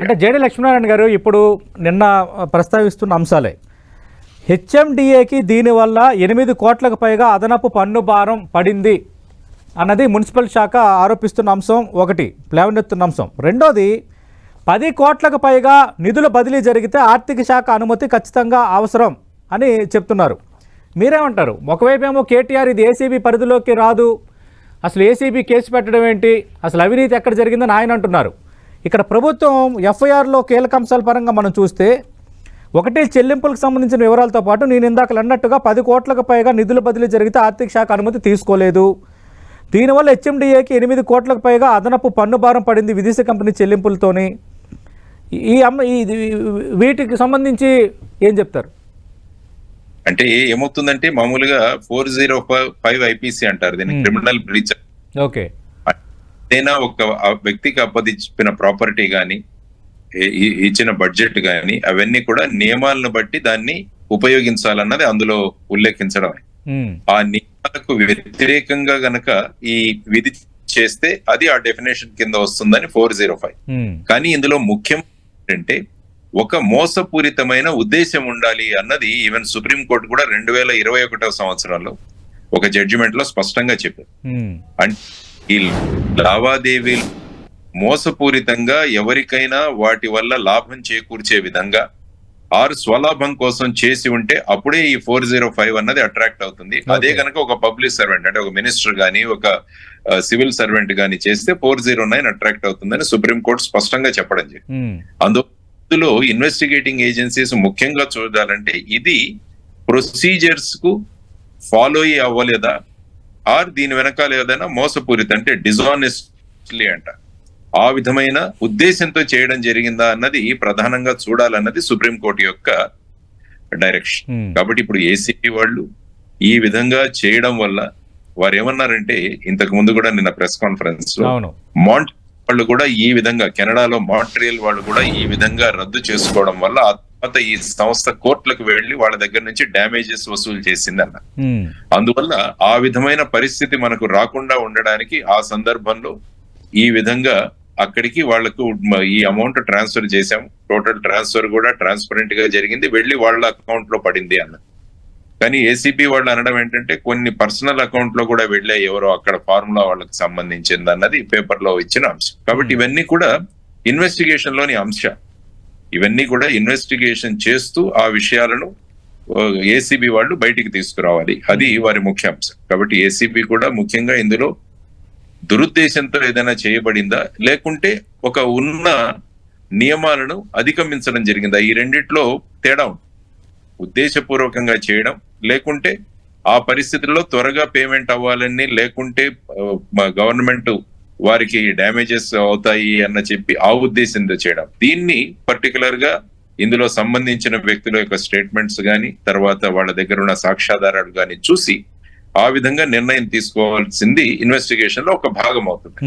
అంటే జేడి లక్ష్మీనారాయణ గారు ఇప్పుడు నిన్న ప్రస్తావిస్తున్న అంశాలే. హెచ్ఎండిఏకి దీనివల్ల ఎనిమిది కోట్లకు పైగా అదనపు పన్ను భారం పడింది అన్నది మున్సిపల్ శాఖ ఆరోపిస్తున్న అంశం ఒకటి లేవనెత్తున్న అంశం. రెండోది పది కోట్లకు పైగా నిధుల బదిలీ జరిగితే ఆర్థిక శాఖ అనుమతి ఖచ్చితంగా అవసరం అని చెప్తున్నారు. మీరేమంటారు? ఒకవైపు ఏమో కేటీఆర్ ఇది ఏసీబీ పరిధిలోకి రాదు. అసలు ఏసీబీ కేసు పెట్టడం ఏంటి? అసలు అవినీతి ఎక్కడ జరిగిందని ఆయన అంటున్నారు. ఇక్కడ ప్రభుత్వం ఎఫ్ఐఆర్లో కీలక అంశాల పరంగా మనం చూస్తే ఒకటి చెల్లింపులకు సంబంధించిన వివరాలతో పాటు నేను ఇందాక అన్నట్టుగా పది కోట్లకు పైగా నిధుల బదిలీ జరిగితే ఆర్థిక శాఖ అనుమతి తీసుకోలేదు. దీనివల్ల హెచ్ఎండిఏకి ఎనిమిది కోట్లకు పైగా అదనపు పన్ను భారం పడింది విదేశీ కంపెనీ చెల్లింపులతోని. ఈ- అమ్మ వీటికి సంబంధించి ఏం చెప్తారు? అంటే ఏమవుతుందంటే మామూలుగా ఫోర్ జీరో ఫైవ్ ఐపీసీ అంటారు దీన్ని క్రిమినల్ బ్రీచ్. ఓకే. ఏదైనా ఒక వ్యక్తికి అప్పదించిన ప్రాపర్టీ ఈ- ఇచ్చిన బడ్జెట్ గాని అవన్నీ కూడా నియమాలను బట్టి దాన్ని ఉపయోగించాలన్నది అందులో ఉల్లేఖించడమే. ఉమ్, ఆ నియమాలకు వ్యతిరేకంగా గనక ఈ విధి చేస్తే అది ఆ డెఫినేషన్ కింద వస్తుందని ఫోర్ జీరో ఫైవ్. కానీ ఇందులో ముఖ్యం ఏంటంటే ఒక మోసపూరితమైన ఉద్దేశం ఉండాలి అన్నది ఈవెన్ సుప్రీం కోర్టు కూడా రెండు వేల ఇరవై ఒకటో సంవత్సరంలో ఒక జడ్జిమెంట్లో స్పష్టంగా చెప్పారు. అంటే ఈ లావాదేవీలు మోసపూరితంగా ఎవరికైనా వాటి వల్ల లాభం చేకూర్చే విధంగా ఆరు స్వలాభం కోసం చేసి ఉంటే అప్పుడే ఈ ఫోర్ జీరో ఫైవ్ అన్నది అట్రాక్ట్ అవుతుంది. అదే. కనుక ఒక పబ్లిక్ సర్వెంట్ అంటే ఒక మినిస్టర్ గాని ఒక సివిల్ సర్వెంట్ గాని చేస్తే ఫోర్ జీరో నైన్ అట్రాక్ట్ అవుతుందని సుప్రీం కోర్టు స్పష్టంగా చెప్పడం జరిగింది. అందులో ఇన్వెస్టిగేటింగ్ ఏజెన్సీస్ ముఖ్యంగా చూడాలంటే ఇది ప్రొసీజర్స్కు ఫాలో అవ్వలేదా? ఆర్ దీని వెనకాల ఏదైనా మోసపూరిత అంటే డిజానెస్ట్లీ అంట. ఆ విధమైన ఉద్దేశంతో చేయడం జరిగిందా అన్నది ప్రధానంగా చూడాలన్నది సుప్రీం కోర్టు యొక్క డైరెక్షన్ ఉమ్, కాబట్టి ఇప్పుడు ఏసీపీ వాళ్ళు ఈ విధంగా చేయడం వల్ల వారు ఏమన్నారంటే ఇంతకు ముందు కూడా నిన్న ప్రెస్ కాన్ఫరెన్స్లో అవును. మాంట్ వాళ్ళు కూడా ఈ విధంగా కెనడాలో మాంట్రియల్ వాళ్ళు కూడా ఈ విధంగా రద్దు చేసుకోవడం వల్ల తర్వాత ఈ సంస్థ కోర్టులకు వెళ్ళి వాళ్ళ దగ్గర నుంచి డ్యామేజెస్ వసూలు చేసింది అన్న అందువల్ల ఆ విధమైన పరిస్థితి మనకు రాకుండా ఉండడానికి ఆ సందర్భంలో ఈ విధంగా అక్కడికి వాళ్ళకు ఈ అమౌంట్ ట్రాన్స్ఫర్ చేశాం టోటల్ ట్రాన్స్ఫర్ కూడా ట్రాన్స్పరెంట్గా జరిగింది. వెళ్ళి వాళ్ళ అకౌంట్లో పడింది అన్న. కానీ ఏసీబీ వాళ్ళు అనడం ఏంటంటే కొన్ని పర్సనల్ అకౌంట్లో కూడా వెళ్ళే ఎవరో అక్కడ ఫార్ములా వాళ్ళకి సంబంధించింది అన్నది పేపర్లో ఇచ్చిన అంశం. కాబట్టి ఇవన్నీ కూడా ఇన్వెస్టిగేషన్లోని అంశ. ఇవన్నీ కూడా ఇన్వెస్టిగేషన్ చేస్తూ ఆ విషయాలను ఏసీబీ వాళ్ళు బయటికి తీసుకురావాలి. అది వారి ముఖ్య అంశం. కాబట్టి ఏసీబీ కూడా ముఖ్యంగా ఇందులో దురుద్దేశంతో ఏదైనా చేయబడిందా? లేకుంటే ఒక ఉన్న నియమాలను అధిగమించడం జరిగిందా? ఈ రెండిట్లో తేడా ఉంది. ఉద్దేశపూర్వకంగా చేయడం లేకుంటే ఆ పరిస్థితుల్లో త్వరగా పేమెంట్ అవ్వాలని లేకుంటే గవర్నమెంట్ వారికి డ్యామేజెస్ అవుతాయి అన్న చెప్పి ఆ ఉద్దేశంతో చేయడం. దీన్ని పర్టికులర్గా ఇందులో సంబంధించిన వ్యక్తుల యొక్క స్టేట్మెంట్స్ గాని తర్వాత వాళ్ళ దగ్గర ఉన్న సాక్ష్యాధారాలు కానీ చూసి ఆ విధంగా నిర్ణయం తీసుకోవాల్సింది ఇన్వెస్టిగేషన్లో ఒక భాగం అవుతుంది.